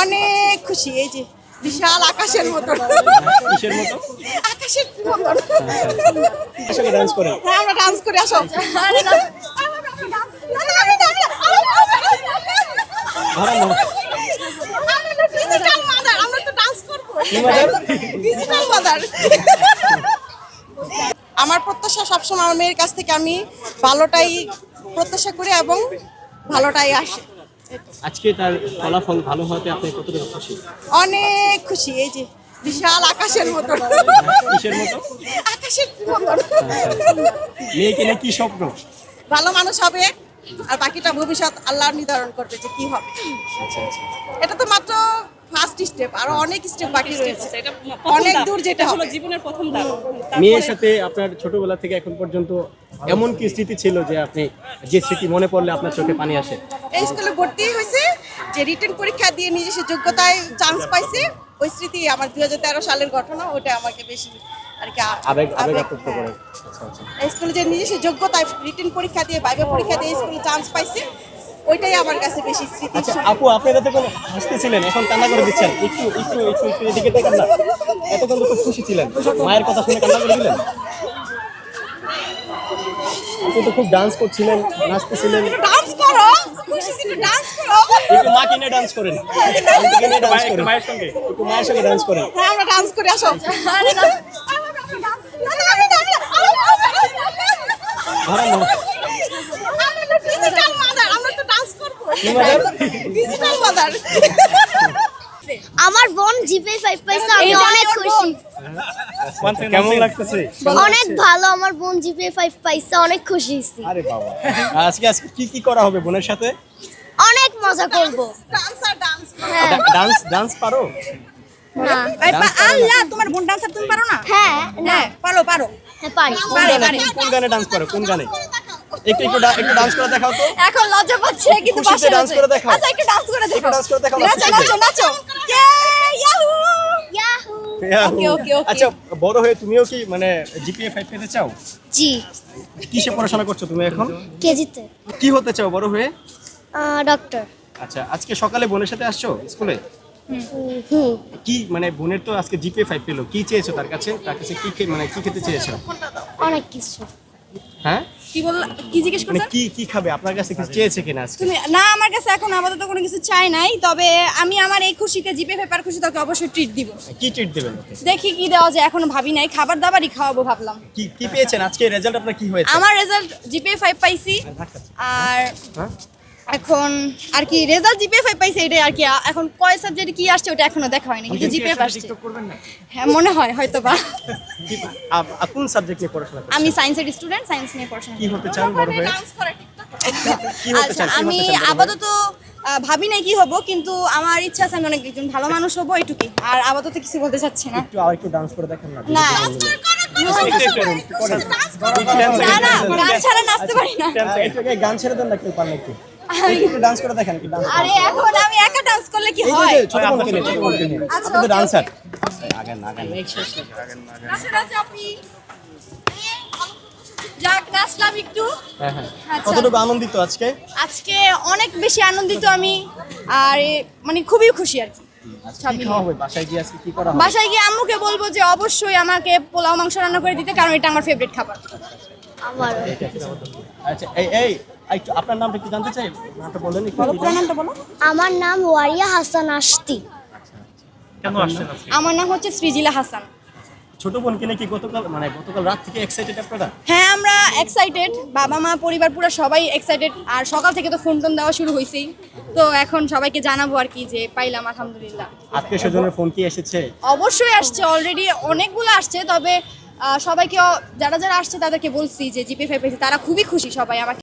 অনেক খুশি এই যে বিশাল আকাশের মতন। কিসের মতো? আকাশের মতন। আসলে ডান্স করেন হ্যাঁ আমরা ডান্স করে আসো। আমার প্রত্যাশা সবসময় আমার মেয়ের কাছ থেকে আমি ভালোটাই প্রত্যাশা করি এবং ভালোটাই আসে। আজকে তার ফলাফল ভালো হতে আপনি কতটুকু খুশি? অনেক খুশি এই যে বিশাল আকাশের মতো কিসের মতো আকাশের মতো মেয়ে নিয়ে কি স্বপ্ন? ভালো মানুষ হবে আর বাকিটা ভবিষ্যৎ আল্লাহ নির্ধারণ করবে যে কি হবে। আচ্ছা আচ্ছা। এটা তো মাত্র স্টেপ আরও অনেক স্টেপ বাকি রয়েছে। অনেক দূর যেতে হবে। জীবনের প্রথম ধাপ মেয়ের সাথে আপনার ছোটবেলা থেকে এখন পর্যন্ত এমন কি স্মৃতি ছিল যে আপনি যে স্মৃতি মনে পড়লে আপনার চোখে পানি আসে? এই স্কুলে ভর্তি হয়েছে যে রিটেন পরীক্ষা দিয়ে যোগ্যতায় চান্স পাইছে ওই স্মৃতি আমার দুই হাজার তেরো সালের ঘটনা ওটা আমাকে বেশি আর কি আ- আবেগ আবেগ আবেগ- আপ্লুত করে। আচ্ছা আচ্ছা এই স্কুলে যে নিজস্ব যোগ্যতায় রিটেন পরীক্ষা দিয়ে বাইবে পরীক্ষা দিয়ে স্কুলে চান্স পাইছে ওইটাই আমার কাছে বেশি স্মৃতি আচ্ছা আপু আপনি এত কোন হাসতেছিলেন এখন কান্না করে দিচ্ছেন একটু একটু একটু একটু এদিকে দেখেন না এতক্ষণ তো খুব খুশি ছিলেন মায়ের কথা শুনে কান্না করে দিলেন আপনি তো খুব ডান্স করছিলেন নাচতেছিলেন ডান্স করো খুশি ছিল ডান্স করো একটু মা কিনে ডান্স করেন ডান্স করেন মায়ের সঙ্গে একটু মায়ের সঙ্গে ডান্স করেন হ্যাঁ আমরা ডান্স করে আসো ধরেন না ডিজিটাল মাদার আমরা তো ডান্স করব কি mother? ডিজিটাল মাদার আমার বোন জিপে ফাইভ পাইছে আমি অনেক খুশি। কেমন লাগতেছে? অনেক ভালো আমার বোন জিপে ফাইভ পাইছে অনেক খুশি আরে বাবা। আজকে আজকে কি কি করা হবে বোনের সাথে? অনেক মজা করব। ডান্স আর ডান্স হ্যাঁ। ডান্স ডান্স পারো? না। আল্লাহ তোমার বোন ডান্সার তুমি পারো না? হ্যাঁ না। পারো পারো। হ্যাঁ পারি। কোন গানে কোন গানে ডান্স পারো কোন গানে? একটু একটু একটু ডান্স করে দেখাও তো। এখন লজ্জা পাচ্ছে কিন্তু খুশিতে বাসায় করে দেখাও। আচ্ছা একটু ডান্স করে দেখাও। ডান্স করে দেখাও নাচো নাচো নাচো। Yahoo yahoo Okay, okay, okay. আচ্ছা বড় হয়ে তুমিও কি মানে জিপিএ পেতে চাও? জি। কিসে পড়াশোনা করছ তুমি এখন? কেজিতে। কি হতে চাও বড় হয়ে? ডক্টর আচ্ছা আজকে সকালে বোনের সাথে আসছো স্কুলে? হুম কি মানে বোনের তো আজকে জিপিএ ফাইভ পেল। কি চেয়েছো তার কাছে? তার কাছে কি মানে কি খেতে চেয়েছো? অনেক কিছু। হ্যাঁ? কি বল কি জিজ্ঞেস মানে করছেন? কি কি খাবে? আপনার কাছে কিছু চেয়েছে কিনা আজকে? তুমি না আমার কাছে এখন আপাতত কোনো কিছু চাই নাই তবে আমি আমার এই খুশিতে জিপে পেপার খুশি তোকে অবশ্যই ট্রিট দিব। কি ট্রিট দিবেন? দেখি কি দেওয়া যায় এখনও ভাবি নাই। খাবার দাবারই খাওয়াবো ভাবলাম। কি কি পেয়েছেন? আজকে রেজাল্ট আপনার কি হয়েছে? আমার রেজাল্ট জিপে ফাইভ পাইছি। আর হ্যাঁ? এখন আর কি রেজাল্ট জিপে ফাইভ পাইছে এটাই আর কি এখন কয় সাবজেক্টে কি আসছে ওটা এখনও দেখা হয়নি কিন্তু জিপে আসছে টিকটক করবেন না হ্যাঁ মনে হয় হয়তো বা কোন সাবজেক্ট নিয়ে পড়াশোনা আমি সায়েন্সের স্টুডেন্ট সায়েন্স নিয়ে পড়াশোনা কি হতে চান বড় হয়ে আচ্ছা আমি হয়ে? আপাতত ভাবি নাই কি হব কিন্তু আমার ইচ্ছা আছে আমি অনেক একজন ভালো মানুষ হব এটুকুই আর আপাতত কিছু বলতে চাচ্ছি না একটু আর একটু ডান্স করে দেখেন না না গান ছাড়া নাচতে পারি না গান ছেড়ে দেন না কেউ পারেন একটু একটু একটু ডান্স করে দেখেন আরে এখন আমি একা ডান্স করলে কি হয়? ছোট ছোট আচ্ছা, আপনি তো ডান্সার আগে না আগে নাচো, নাচো আপনি। যাক নাচলাম একটু। হ্যাঁ হ্যাঁ। আচ্ছা। কতটুকু আনন্দিত আজকে? আজকে অনেক বেশি আনন্দিত আমি আর মানে খুবই খুশি আর কি। হবে? বাসায় গিয়ে আম্মুকে বলব যে অবশ্যই আমাকে পোলাও মাংস রান্না করে দিতে কারণ এটা আমার ফেভারিট খাবার। আমার। আচ্ছা এই এই আপনার নামটা জানতে চাই। নামটা বলেন নামটা বলো। আমার নাম ওয়ারিয়া হাসান আশতি। আমার নাম হচ্ছে সৃজিলা হাসান। ছোট বোনকে নিয়ে কি গতকাল মানে গতকাল রাত থেকে এক্সাইটেড আপনারা? হ্যাঁ আমরা এক্সাইটেড বাবা মা পরিবার পুরো সবাই এক্সাইটেড আর সকাল থেকে তো ফোন টোন দেওয়া শুরু হয়েছেই। তো এখন সবাইকে জানাব আর কি যে পাইলাম আলহামদুলিল্লাহ। আত্মীয় স্বজনের ফোন কি এসেছে? অবশ্যই আসছে অলরেডি অনেকগুলো আসছে তবে সবাইকে যারা যারা আসছে তাদেরকে বলছি যে জিপে ফাইভ পেয়েছে তারা খুবই খুশি সবাই আমাকে